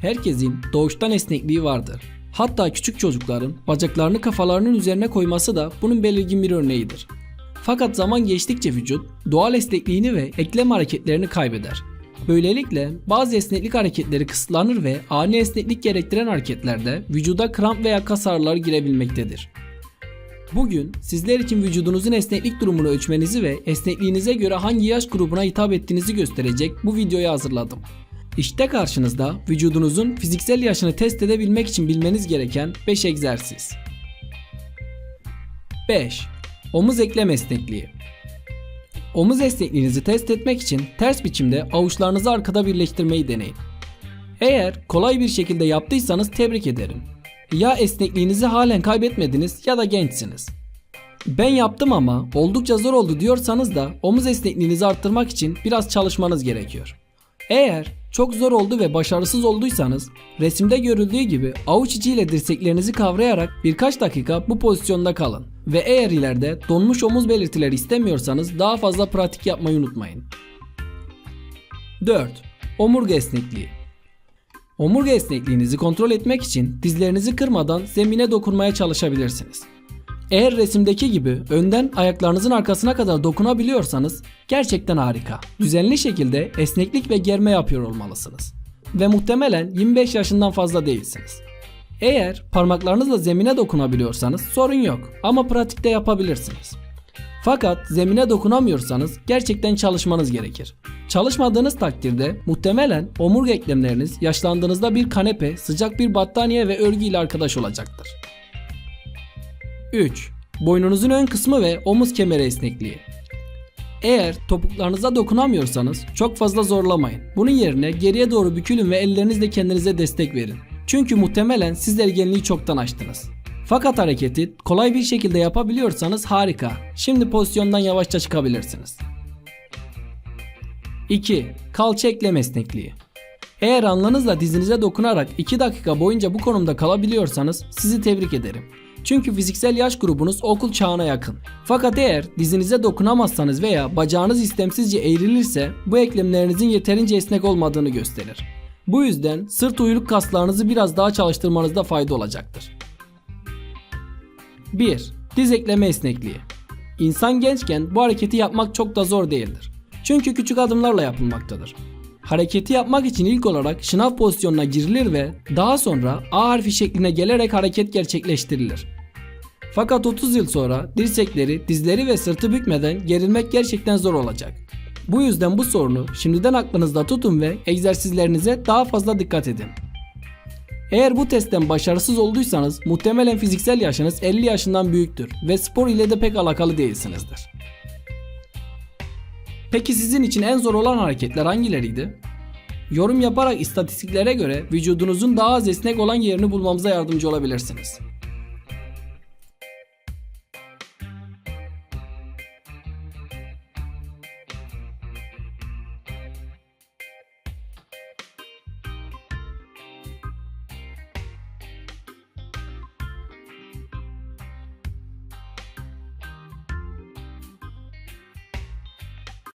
Herkesin doğuştan esnekliği vardır. Hatta küçük çocukların bacaklarını kafalarının üzerine koyması da bunun belirgin bir örneğidir. Fakat zaman geçtikçe vücut doğal esnekliğini ve eklem hareketlerini kaybeder. Böylelikle bazı esneklik hareketleri kısıtlanır ve ani esneklik gerektiren hareketlerde vücuda kramp veya kas ağrıları girebilmektedir. Bugün sizler için vücudunuzun esneklik durumunu ölçmenizi ve esnekliğinize göre hangi yaş grubuna hitap ettiğinizi gösterecek bu videoyu hazırladım. İşte karşınızda vücudunuzun fiziksel yaşını test edebilmek için bilmeniz gereken 5 egzersiz. 5. Omuz eklem esnekliği. Omuz esnekliğinizi test etmek için ters biçimde avuçlarınızı arkada birleştirmeyi deneyin. Eğer kolay bir şekilde yaptıysanız tebrik ederim. Ya esnekliğinizi halen kaybetmediniz ya da gençsiniz. Ben yaptım ama oldukça zor oldu diyorsanız da omuz esnekliğinizi arttırmak için biraz çalışmanız gerekiyor. Eğer çok zor oldu ve başarısız olduysanız resimde görüldüğü gibi avuç içiyle dirseklerinizi kavrayarak birkaç dakika bu pozisyonda kalın. Ve eğer ileride donmuş omuz belirtileri istemiyorsanız daha fazla pratik yapmayı unutmayın. 4. Omurga esnekliği. Omurga esnekliğinizi kontrol etmek için dizlerinizi kırmadan zemine dokunmaya çalışabilirsiniz. Eğer resimdeki gibi önden ayaklarınızın arkasına kadar dokunabiliyorsanız gerçekten harika. Düzenli şekilde esneklik ve germe yapıyor olmalısınız. Ve muhtemelen 25 yaşından fazla değilsiniz. Eğer parmaklarınızla zemine dokunabiliyorsanız sorun yok ama pratikte yapabilirsiniz. Fakat zemine dokunamıyorsanız gerçekten çalışmanız gerekir. Çalışmadığınız takdirde muhtemelen omurga eklemleriniz yaşlandığınızda bir kanepe, sıcak bir battaniye ve örgü ile arkadaş olacaktır. 3. Boynunuzun ön kısmı ve omuz kemeri esnekliği. Eğer topuklarınıza dokunamıyorsanız çok fazla zorlamayın. Bunun yerine geriye doğru bükülün ve ellerinizle kendinize destek verin. Çünkü muhtemelen siz ergenliği çoktan aştınız. Fakat hareketi kolay bir şekilde yapabiliyorsanız harika. Şimdi pozisyondan yavaşça çıkabilirsiniz. 2. Kalça eklem esnekliği. Eğer alnınızla dizinize dokunarak 2 dakika boyunca bu konumda kalabiliyorsanız sizi tebrik ederim. Çünkü fiziksel yaş grubunuz okul çağına yakın. Fakat eğer dizinize dokunamazsanız veya bacağınız istemsizce eğrilirse bu eklemlerinizin yeterince esnek olmadığını gösterir. Bu yüzden sırt uyluk kaslarınızı biraz daha çalıştırmanızda fayda olacaktır. 1. Diz ekleme esnekliği. İnsan gençken bu hareketi yapmak çok da zor değildir. Çünkü küçük adımlarla yapılmaktadır. Hareketi yapmak için ilk olarak şınav pozisyonuna girilir ve daha sonra A harfi şekline gelerek hareket gerçekleştirilir. Fakat 30 yıl sonra dirsekleri, dizleri ve sırtı bükmeden gerilmek gerçekten zor olacak. Bu yüzden bu sorunu şimdiden aklınızda tutun ve egzersizlerinize daha fazla dikkat edin. Eğer bu testten başarısız olduysanız muhtemelen fiziksel yaşınız 50 yaşından büyüktür ve spor ile de pek alakalı değilsinizdir. Peki sizin için en zor olan hareketler hangileriydi? Yorum yaparak istatistiklere göre vücudunuzun daha az esnek olan yerini bulmamıza yardımcı olabilirsiniz.